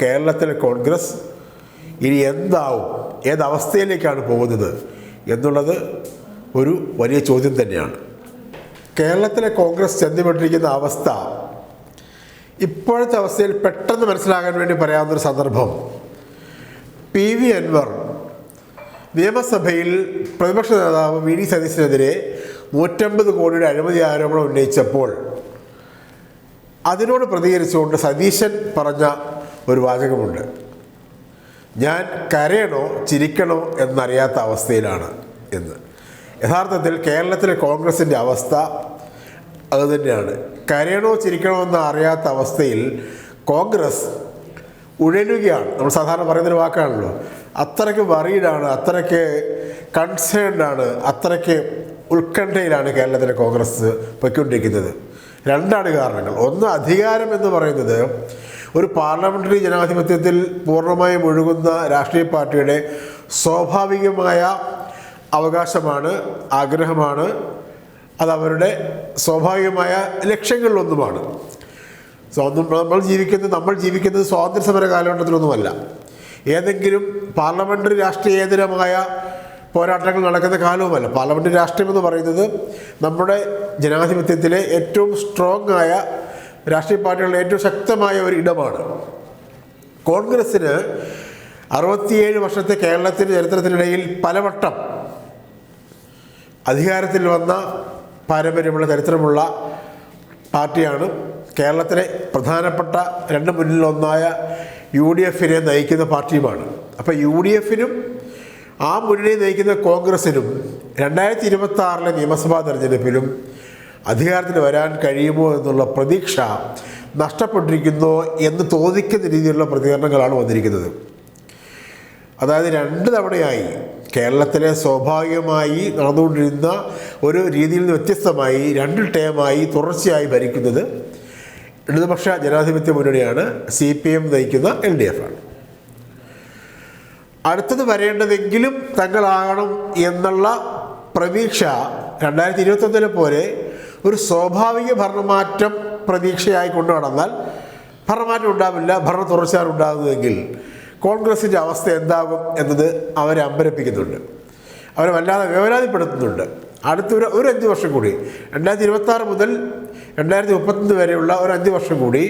കേരളത്തിലെ കോൺഗ്രസ് ഇനി എന്താവും? ഏതവസ്ഥയിലേക്കാണ് പോകുന്നത്? എന്നുള്ളത് ഒരു വലിയ ചോദ്യം തന്നെയാണ്. കേരളത്തിലെ കോൺഗ്രസ് ചെന്നുപെട്ടിരിക്കുന്ന അവസ്ഥ ഇപ്പോഴത്തെ അവസ്ഥയിൽ പെട്ടെന്ന് മനസ്സിലാകാൻ വേണ്ടി പറയാവുന്നൊരു സന്ദർഭം. പി വി അൻവർ നിയമസഭയിൽ പ്രതിപക്ഷ നേതാവ് വി ഡി സതീശനെതിരെ നൂറ്റമ്പത് കോടിയുടെ അഴിമതി ആരോപണം ഉന്നയിച്ചപ്പോൾ അതിനോട് പ്രതികരിച്ചുകൊണ്ട് സതീശൻ പറഞ്ഞ ഒരു വാചകമുണ്ട്. ഞാൻ കരയണോ ചിരിക്കണോ എന്നറിയാത്ത അവസ്ഥയിലാണ് എന്ന്. യഥാർത്ഥത്തിൽ കേരളത്തിലെ കോൺഗ്രസിന്റെ അവസ്ഥ അതുതന്നെയാണ് കരയണോ ചിരിക്കണോ എന്ന് അറിയാത്ത അവസ്ഥയിൽ കോൺഗ്രസ് ഉഴലുകയാണ്. നമ്മൾ സാധാരണ പറയുന്നൊരു വാക്കാണല്ലോ. അത്രയ്ക്ക് വറീഡാണ് അത്രയ്ക്ക് കൺസേൺഡാണ് അത്രയ്ക്ക് ഉത്കണ്ഠയിലാണ് കേരളത്തിലെ കോൺഗ്രസ് പൊയ്ക്കൊണ്ടിരിക്കുന്നത്. രണ്ടാണ് കാരണങ്ങൾ. ഒന്ന് അധികാരം എന്ന് പറയുന്നത് ഒരു പാർലമെന്ററി ജനാധിപത്യത്തിൽ പൂർണമായും ഒഴുകുന്ന രാഷ്ട്രീയ പാർട്ടിയുടെ സ്വാഭാവികമായ അവകാശമാണ് ആഗ്രഹമാണ് അതവരുടെ സ്വാഭാവികമായ ലക്ഷ്യങ്ങളിലൊന്നുമാണ്. നമ്മൾ ജീവിക്കുന്നത് നമ്മൾ ജീവിക്കുന്നത് സ്വാതന്ത്ര്യ സമര കാലഘട്ടത്തിലൊന്നുമല്ല. ഏതെങ്കിലും പാർലമെന്ററി രാഷ്ട്രീയേതരമായ പോരാട്ടങ്ങൾ നടക്കുന്ന കാലവുമല്ല. പാർലമെന്റ് രാഷ്ട്രീയം എന്ന് പറയുന്നത് നമ്മുടെ ജനാധിപത്യത്തിലെ ഏറ്റവും സ്ട്രോങ് ആയ രാഷ്ട്രീയ പാർട്ടികളുടെ ഏറ്റവും ശക്തമായ ഒരു ഇടമാണ്. കോൺഗ്രസ്സിന് അറുപത്തിയേഴ് വർഷത്തെ കേരളത്തിന്റെ ചരിത്രത്തിനിടയിൽ പലവട്ടം അധികാരത്തിൽ വന്ന പാരമ്പര്യമുള്ള ചരിത്രമുള്ള പാർട്ടിയാണ്. കേരളത്തിലെ പ്രധാനപ്പെട്ട രണ്ട് മുന്നിലൊന്നായ യു ഡി എഫിനെ നയിക്കുന്ന പാർട്ടിയുമാണ്. അപ്പോൾ യു ഡി എഫിനും ആ മുന്നണി നയിക്കുന്ന കോൺഗ്രസിനും രണ്ടായിരത്തി ഇരുപത്തി ആറിലെ നിയമസഭാ തെരഞ്ഞെടുപ്പിലും അധികാരത്തിൽ വരാൻ കഴിയുമോ എന്നുള്ള പ്രതീക്ഷ നഷ്ടപ്പെട്ടിരിക്കുന്നു എന്ന് തോന്നിക്കുന്ന രീതിയിലുള്ള പ്രതികരണങ്ങളാണ് വന്നിരിക്കുന്നത്. അതായത് രണ്ട് തവണയായി കേരളത്തിലെ സ്വാഭാവികമായി നടന്നുകൊണ്ടിരുന്ന ഒരു രീതിയിൽ നിന്ന് വ്യത്യസ്തമായി രണ്ട് ടേമായി തുടർച്ചയായി ഭരിക്കുന്നത് ഇടതുപക്ഷ ജനാധിപത്യ മുന്നണിയാണ് സി പി എം നയിക്കുന്ന എൽ ഡി എഫ് ആണ്. അടുത്തത് വരേണ്ടതെങ്കിലും തങ്ങളാകണം എന്നുള്ള പ്രതീക്ഷ രണ്ടായിരത്തി ഇരുപത്തൊന്നിലെ പോലെ ഒരു സ്വാഭാവിക ഭരണമാറ്റം പ്രതീക്ഷയായി കൊണ്ടു നടന്നാൽ ഭരണമാറ്റം ഉണ്ടാവില്ല ഭരണ തുടർച്ചയാണ് ഉണ്ടാകുന്നതെങ്കിൽ കോൺഗ്രസിന്റെ അവസ്ഥ എന്താകും എന്നത് അവരെ അമ്പരപ്പിക്കുന്നുണ്ട്. അവരെ വല്ലാതെ വേവലാതിപ്പെടുത്തുന്നുണ്ട്. അടുത്തൊരു ഒരു അഞ്ച് വർഷം കൂടി രണ്ടായിരത്തി ഇരുപത്തി മുതൽ രണ്ടായിരത്തി മുപ്പത്തൊന്ന് വരെയുള്ള ഒരു അഞ്ച് വർഷം കൂടി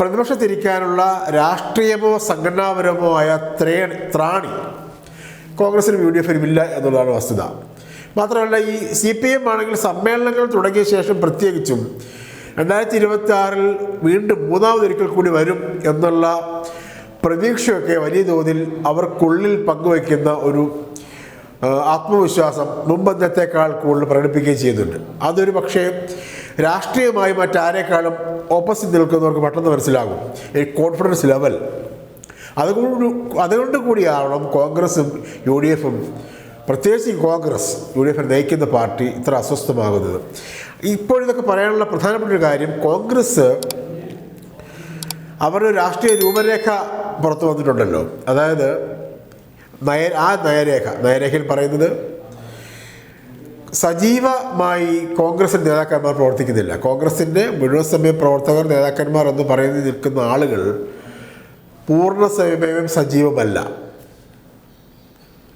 പ്രതിപക്ഷത്തിരിക്കാനുള്ള രാഷ്ട്രീയമോ സംഘടനാപരമോ ആയ ത്രേ ത്രാണി കോൺഗ്രസിനും യു ഡി എഫിനും ഇല്ല എന്നുള്ളതാണ് വസ്തുത. മാത്രമല്ല ഈ സി പി എം ആണെങ്കിൽ സമ്മേളനങ്ങൾ തുടങ്ങിയ ശേഷം പ്രത്യേകിച്ചും രണ്ടായിരത്തി ഇരുപത്തി ആറിൽ വീണ്ടും മൂന്നാമതൊരിക്കൽ കൂടി വരും എന്നുള്ള പ്രതീക്ഷയൊക്കെ വലിയ തോതിൽ അവർക്കുള്ളിൽ പങ്കുവയ്ക്കുന്ന ഒരു ആത്മവിശ്വാസം മുമ്പന്നത്തേക്കാൾ കൂടുതൽ പ്രകടിപ്പിക്കുകയും ചെയ്യുന്നുണ്ട്. അതൊരു പക്ഷേ രാഷ്ട്രീയമായി മറ്റാരേക്കാളും ഓപ്പോസിറ്റ് നിൽക്കുന്നവർക്ക് പെട്ടെന്ന് മനസ്സിലാകും. ഈ കോൺഫിഡൻസ് ലെവൽ അതുകൊണ്ട് അതുകൊണ്ട് കൂടിയാവണം കോൺഗ്രസും യു ഡി എഫും പ്രത്യേകിച്ച് ഈ കോൺഗ്രസ് യു ഡി എഫിനെ നയിക്കുന്ന പാർട്ടി ഇത്ര അസ്വസ്ഥമാകുന്നത്. ഇപ്പോഴിതൊക്കെ പറയാനുള്ള പ്രധാനപ്പെട്ട ഒരു കാര്യം കോൺഗ്രസ് അവരുടെ രാഷ്ട്രീയ രൂപരേഖ പുറത്തു വന്നിട്ടുണ്ടല്ലോ. അതായത് നയ ആ നയരേഖ നയരേഖയിൽ പറയുന്നത് സജീവമായി കോൺഗ്രസ് നേതാക്കന്മാർ പ്രവർത്തിക്കുന്നില്ല. കോൺഗ്രസിന്റെ മുഴുവൻ സമയ പ്രവർത്തകർ നേതാക്കന്മാർ എന്ന് പറയുന്ന നിൽക്കുന്ന ആളുകൾ പൂർണ സമയം സജീവമല്ല.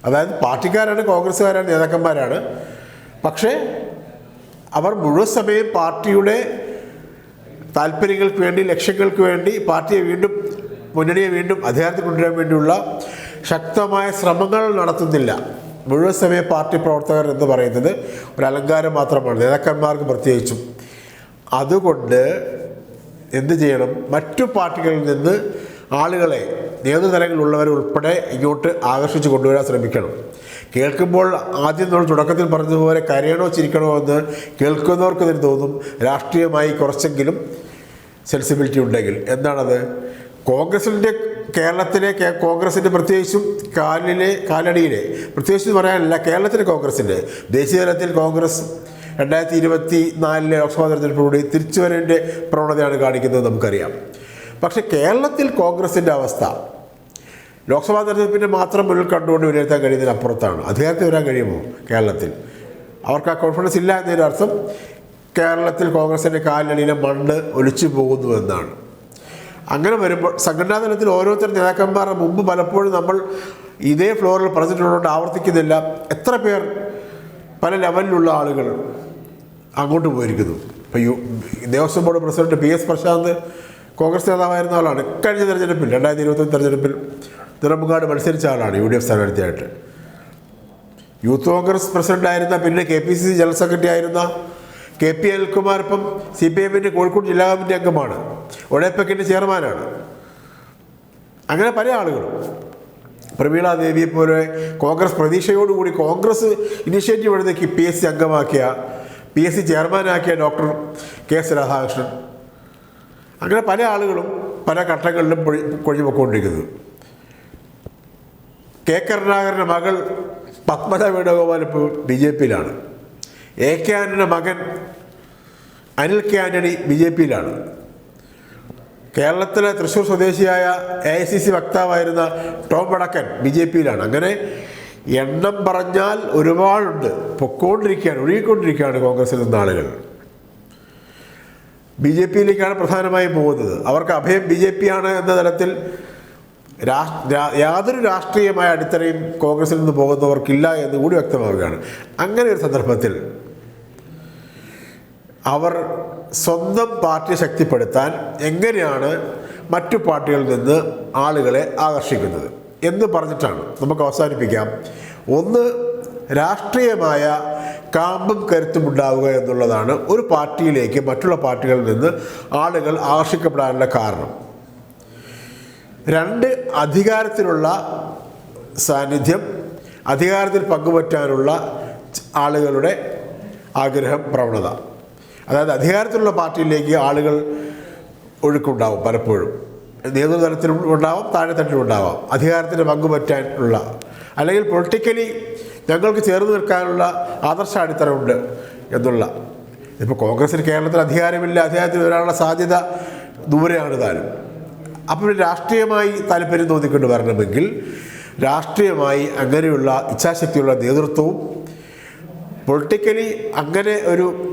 അതായത് പാർട്ടിക്കാരാണ് കോൺഗ്രസ്സുകാരാണ് നേതാക്കന്മാരാണ്. പക്ഷേ അവർ മുഴുവൻ സമയം പാർട്ടിയുടെ താല്പര്യങ്ങൾക്ക് വേണ്ടി ലക്ഷ്യങ്ങൾക്ക് വേണ്ടി പാർട്ടിയെ വീണ്ടും മുന്നണിയെ വീണ്ടും അധികാരത്തിൽ കൊണ്ടുവരാൻ വേണ്ടിയുള്ള ശക്തമായ ശ്രമങ്ങൾ നടത്തുന്നില്ല. മുഴുവൻ സമയ പാർട്ടി പ്രവർത്തകർ എന്ന് പറയുന്നത് ഒരു അലങ്കാരം മാത്രമാണ്. നേതാക്കന്മാർക്ക് പ്രത്യേകിച്ചും. അതുകൊണ്ട് എന്ത് ചെയ്യണം? മറ്റു പാർട്ടികളിൽ നിന്ന് ആളുകളെ നേതൃതലങ്ങളിലുള്ളവരെ ഉൾപ്പെടെ ഇങ്ങോട്ട് ആകർഷിച്ച് കൊണ്ടുവരാൻ ശ്രമിക്കണം. കേൾക്കുമ്പോൾ ആദ്യം നമ്മൾ തുടക്കത്തിൽ പറഞ്ഞതുപോലെ കരയണോ ചിരിക്കണോ എന്ന് കേൾക്കുന്നവർക്ക് തന്നെ തോന്നും. രാഷ്ട്രീയമായി കുറച്ചെങ്കിലും സെൻസിബിലിറ്റി ഉണ്ടെങ്കിൽ. എന്താണത്? കോൺഗ്രസിന്റെ കേരളത്തിലെ കോൺഗ്രസിന്റെ പ്രത്യേകിച്ചും കാലിലെ കാലടിയിലെ പ്രത്യേകിച്ച് പറയാനല്ല കേരളത്തിലെ കോൺഗ്രസിന്റെ ദേശീയ തലത്തിൽ കോൺഗ്രസ് രണ്ടായിരത്തി ഇരുപത്തി നാലിലെ ലോക്സഭാ തെരഞ്ഞെടുപ്പിലൂടെ തിരിച്ചു വരേണ്ട പ്രവണതയാണ് കാണിക്കുന്നത് നമുക്കറിയാം. പക്ഷേ കേരളത്തിൽ കോൺഗ്രസിന്റെ അവസ്ഥ ലോക്സഭാ തെരഞ്ഞെടുപ്പിന്റെ മാത്രം മുന്നിൽ കണ്ടുകൊണ്ട് വിലയിരുത്താൻ കഴിയുന്നതിന് അപ്പുറത്താണ്. അധികാരത്തിൽ വരാൻ കഴിയുമോ കേരളത്തിൽ? അവർക്ക് ആ കോൺഫിഡൻസ് ഇല്ല എന്നതിന്റെ അർത്ഥം കേരളത്തിൽ കോൺഗ്രസിന്റെ കാലിനടിയിലെ മണ്ണ് ഒലിച്ചു പോകുന്നു എന്നാണ്. അങ്ങനെ വരുമ്പോൾ സംഘടനാ തലത്തിൽ ഓരോരുത്തർ നേതാക്കന്മാരുടെ മുമ്പ് പലപ്പോഴും നമ്മൾ ഇതേ ഫ്ലോറിൽ പറഞ്ഞിട്ടുള്ളതുകൊണ്ട് ആവർത്തിക്കുന്നില്ല. എത്ര പേർ പല ലെവലിലുള്ള ആളുകൾ അങ്ങോട്ട് പോയിരിക്കുന്നു. ഇപ്പോൾ U Devaswom board president P S Prashanth Congress നേതാവായിരുന്ന ആളാണ്. കഴിഞ്ഞ തെരഞ്ഞെടുപ്പിൽ രണ്ടായിരത്തി ഇരുപത്തൊന്ന് തെരഞ്ഞെടുപ്പിൽ നിറമുകാട് മത്സരിച്ച ആളാണ് യു ഡി എഫ് സ്ഥാനാർത്ഥിയായിട്ട്. യൂത്ത് കോൺഗ്രസ് പ്രസിഡന്റായിരുന്ന പിന്നെ K P C C general secretary ആയിരുന്ന കെ പി അനിൽകുമാർ ഇപ്പം സി പി എമ്മിന്റെ കോഴിക്കോട് ജില്ലാ കമ്മിറ്റി അംഗമാണ്. ഒഴേപ്പക്കിന്റെ ചെയർമാനാണ്. അങ്ങനെ പല ആളുകളും. പ്രമീള ദേവിയെ പോലെ കോൺഗ്രസ് പ്രതീക്ഷയോടുകൂടി കോൺഗ്രസ് ഇനിഷ്യേറ്റീവ് എടുത്തേക്ക് പി എസ് സി അംഗമാക്കിയ പി എസ് സി ചെയർമാനാക്കിയ ഡോക്ടർ കെ എസ് രാധാകൃഷ്ണൻ. അങ്ങനെ പല ആളുകളും പല ഘട്ടങ്ങളിലും പൊഴി കൊഴിഞ്ഞു പൊയ്ക്കൊണ്ടിരിക്കുന്നത് കെ കരുണാകരന്റെ മകൾ പത്മജ വേണുഗോപാൽ ഇപ്പോൾ ബി ജെ പിയിലാണ്. എ കെ ആന്റണിയുടെ മകൻ Anil K Antony B J പിയിലാണ്. കേരളത്തിലെ തൃശ്ശൂർ സ്വദേശിയായ എ ഐ സി സി വക്താവായിരുന്ന ടോം വടക്കൻ ബി ജെ പിയിലാണ്. അങ്ങനെ എണ്ണം പറഞ്ഞാൽ ഒരുപാടുണ്ട്. പൊക്കോണ്ടിരിക്കുകയാണ് ഒഴുകിക്കൊണ്ടിരിക്കുകയാണ് കോൺഗ്രസിൽ നിന്ന് ആളുകൾ. ബി ജെ പിയിലേക്കാണ് പ്രധാനമായും പോകുന്നത്. അവർക്ക് അഭയം ബി ജെ പി ആണ് എന്ന തലത്തിൽ യാതൊരു രാഷ്ട്രീയമായ അടിത്തറയും കോൺഗ്രസിൽ നിന്ന് പോകുന്നവർക്കില്ല എന്ന് കൂടി വ്യക്തമാവുകയാണ്. അങ്ങനെ ഒരു സന്ദർഭത്തിൽ അവർ സ്വന്തം പാർട്ടി ശക്തിപ്പെടുത്താൻ എങ്ങനെയാണ് മറ്റു പാർട്ടികളിൽ നിന്ന് ആളുകളെ ആകർഷിക്കുന്നത് എന്ന് പറഞ്ഞിട്ടാണ്. നമുക്ക് അവസാനിപ്പിക്കാം. ഒന്ന് രാഷ്ട്രീയമായ കാമ്പും കരുത്തും ഉണ്ടാവുക എന്നുള്ളതാണ് ഒരു പാർട്ടിയിലേക്ക് മറ്റുള്ള പാർട്ടികളിൽ നിന്ന് ആളുകൾ ആകർഷിക്കപ്പെടാനുള്ള കാരണം. രണ്ട് അധികാരത്തിലുള്ള സാന്നിധ്യം അധികാരത്തിൽ പങ്കുപറ്റാനുള്ള ആളുകളുടെ ആഗ്രഹം പ്രവണത. അതായത് അധികാരത്തിലുള്ള പാർട്ടിയിലേക്ക് ആളുകൾ ഒഴുക്കുണ്ടാവും പലപ്പോഴും. നേതൃതലത്തിലും ഉണ്ടാവാം താഴെത്തട്ടിലും ഉണ്ടാവാം. അധികാരത്തിന് പങ്കുപറ്റാനുള്ള അല്ലെങ്കിൽ പൊളിറ്റിക്കലി ഞങ്ങൾക്ക് ചേർന്ന് നിൽക്കാനുള്ള ആദർശ അടിത്തറയുണ്ട് എന്നുള്ള. ഇപ്പോൾ കോൺഗ്രസിന് കേരളത്തിൽ അധികാരമില്ല അധികാരത്തിൽ വരാനുള്ള സാധ്യത ദൂരെയാണ് താനും. അപ്പോൾ രാഷ്ട്രീയമായി താല്പര്യം തോന്നിക്കൊണ്ട് വരണമെങ്കിൽ രാഷ്ട്രീയമായി അങ്ങനെയുള്ള ഇച്ഛാശക്തിയുള്ള നേതൃത്വവും പൊളിറ്റിക്കലി അങ്ങനെ ഒരു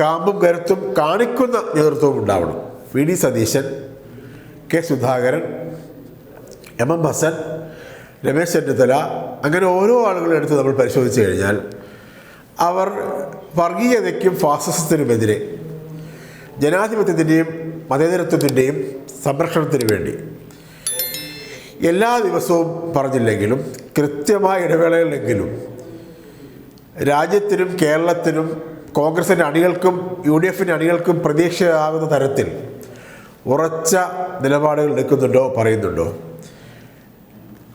കാമ്പും കരുത്തും കാണിക്കുന്ന നേതൃത്വവും ഉണ്ടാവണം. V. D. Satheesan K. Sudhakaran M. M. Hassan Ramesh Chennithala അങ്ങനെ ഓരോ ആളുകളെ എടുത്ത് നമ്മൾ പരിശോധിച്ച് കഴിഞ്ഞാൽ അവർ വർഗീയതയ്ക്കും ഫാസിസത്തിനുമെതിരെ ജനാധിപത്യത്തിന്റെയും മതേതരത്വത്തിന്റെയും സംരക്ഷണത്തിന് വേണ്ടി എല്ലാ ദിവസവും പറഞ്ഞില്ലെങ്കിലും കൃത്യമായ ഇടവേളകളിലെങ്കിലും രാജ്യത്തിനും കേരളത്തിനും കോൺഗ്രസിന്റെ അണികൾക്കും യു ഡി എഫിന്റെ അണികൾക്കും പ്രതീക്ഷയാകുന്ന തരത്തിൽ ഉറച്ച നിലപാടുകൾ എടുക്കുന്നുണ്ടോ പറയുന്നുണ്ടോ?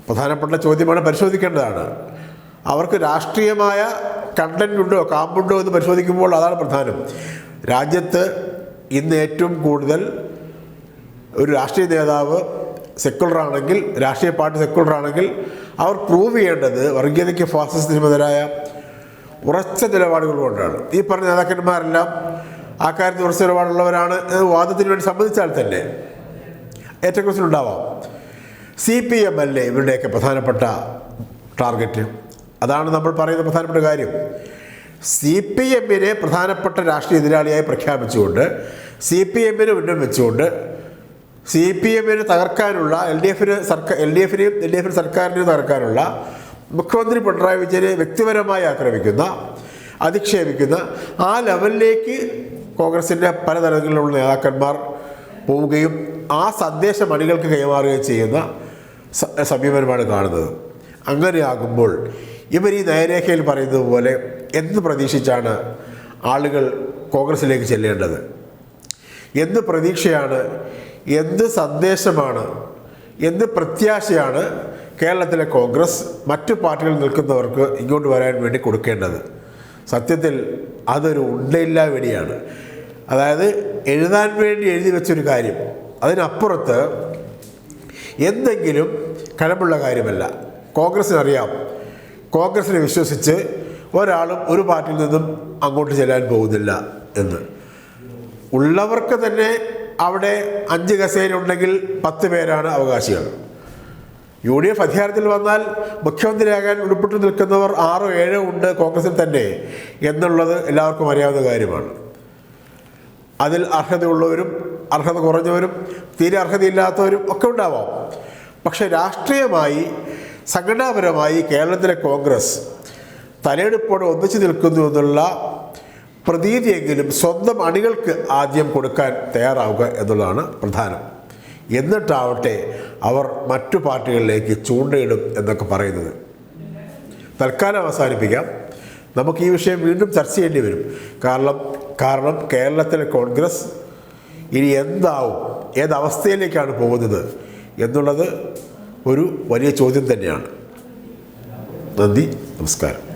പ്രധാനപ്പെട്ട ചോദ്യമാണ് പരിശോധിക്കേണ്ടതാണ്. അവർക്ക് രാഷ്ട്രീയമായ കണ്ടന്റ് ഉണ്ടോ കാമ്പുണ്ടോ എന്ന് പരിശോധിക്കുമ്പോൾ അതാണ് പ്രധാനം. രാജ്യത്ത് ഇന്ന് ഏറ്റവും കൂടുതൽ ഒരു രാഷ്ട്രീയ നേതാവ് സെക്കുലർ ആണെങ്കിൽ രാഷ്ട്രീയ പാർട്ടി സെക്കുലർ ആണെങ്കിൽ അവർ പ്രൂവ് ചെയ്യേണ്ടത് വർഗീയതയ്ക്ക് ഫാസിസത്തിനുമെതിരായ ഉറച്ച നിലപാടുകൾ കൊണ്ടാണ്. ഈ പറഞ്ഞ നേതാക്കന്മാരെല്ലാം ആ കാര്യത്തിൽ ഉറച്ച നിലപാടുള്ളവരാണ് വാദത്തിന് വേണ്ടി സംബന്ധിച്ചാൽ തന്നെ ഏറ്റക്കുറച്ചിലുണ്ടാവാം സി പി എം അല്ലേ ഇവരുടെയൊക്കെ പ്രധാനപ്പെട്ട ടാർഗറ്റ്. അതാണ് നമ്മൾ പറയുന്ന പ്രധാനപ്പെട്ട കാര്യം. സി പി എമ്മിനെ പ്രധാനപ്പെട്ട രാഷ്ട്രീയ എതിരാളിയായി പ്രഖ്യാപിച്ചുകൊണ്ട് സി പി എമ്മിന് ഉന്നം വെച്ചുകൊണ്ട് സി പി എമ്മിനെ തകർക്കാനുള്ള എൽ ഡി എഫിന് സർക്കാർ എൽ ഡി എഫിനെയും എൽ ഡി എഫിന് സർക്കാരിനെയും തകർക്കാനുള്ള മുഖ്യമന്ത്രി പിണറായി വിജയനെ വ്യക്തിപരമായി ആക്രമിക്കുന്ന അധിക്ഷേപിക്കുന്ന ആ ലെവലിലേക്ക് കോൺഗ്രസിന്റെ പലതരത്തിലുള്ള നേതാക്കന്മാർ പോവുകയും ആ സന്ദേശം അണികൾക്ക് കൈമാറുകയും ചെയ്യുന്ന സമീപനമാണ് കാണുന്നത്. അങ്ങനെയാകുമ്പോൾ ഇവർ ഈ നയരേഖയിൽ പറയുന്നത് പോലെ എന്ത് പ്രതീക്ഷിച്ചാണ് ആളുകൾ കോൺഗ്രസിലേക്ക് ചെല്ലേണ്ടത്. എന്ത് പ്രതീക്ഷയാണ് എന്ത് സന്ദേശമാണ് എന്ത് പ്രത്യാശയാണ് കേരളത്തിലെ കോൺഗ്രസ് മറ്റു പാർട്ടികളിൽ നിൽക്കുന്നവർക്ക് ഇങ്ങോട്ട് വരാൻ വേണ്ടി കൊടുക്കേണ്ടത്. സത്യത്തിൽ അതൊരു ഉണ്ടയില്ലാ വെടിയാണ്. അതായത് എഴുതാൻ വേണ്ടി എഴുതി വെച്ചൊരു കാര്യം. അതിനപ്പുറത്ത് എന്തെങ്കിലും കഴമ്പുള്ള കാര്യമല്ല. കോൺഗ്രസ്സിനറിയാം കോൺഗ്രസ്സിനെ വിശ്വസിച്ച് ഒരാളും ഒരു പാർട്ടിയിൽ നിന്നും അങ്ങോട്ട് ചെല്ലാൻ പോകുന്നില്ല എന്ന്. ഉള്ളവർക്ക് തന്നെ അവിടെ അഞ്ച് കസേരയുണ്ടെങ്കിൽ പത്ത് പേരാണ് അവകാശികൾ. യു ഡി എഫ് അധികാരത്തിൽ വന്നാൽ മുഖ്യമന്ത്രിയാകാൻ ഉൾപ്പെട്ടു നിൽക്കുന്നവർ ആറോ ഏഴോ ഉണ്ട് കോൺഗ്രസിൽ തന്നെ എന്നുള്ളത് എല്ലാവർക്കും അറിയാവുന്ന കാര്യമാണ്. അതിൽ അർഹതയുള്ളവരും അർഹത കുറഞ്ഞവരും തീരെ അർഹതയില്ലാത്തവരും ഒക്കെ ഉണ്ടാവാം. പക്ഷെ രാഷ്ട്രീയമായി സംഘടനാപരമായി കേരളത്തിലെ കോൺഗ്രസ് തലയെടുപ്പോടെ ഒന്നിച്ചു നിൽക്കുന്നു എന്നുള്ള പ്രതീതിയെങ്കിലും സ്വന്തം അണികൾക്ക് ആദ്യം കൊടുക്കാൻ തയ്യാറാവുക എന്നുള്ളതാണ് പ്രധാനം. എന്നിട്ടാവട്ടെ അവർ മറ്റു പാർട്ടികളിലേക്ക് ചൂണ്ടയിടും എന്നൊക്കെ പറയുന്നത്. തൽക്കാലം അവസാനിപ്പിക്കാം. നമുക്ക് ഈ വിഷയം വീണ്ടും ചർച്ച ചെയ്യേണ്ടി വരും. കാരണം കാരണം കേരളത്തിലെ കോൺഗ്രസ് ഇനി എന്താവും ഏതവസ്ഥയിലേക്കാണ് പോകുന്നത് എന്നുള്ളത് ഒരു വലിയ ചോദ്യം തന്നെയാണ്. നന്ദി നമസ്കാരം.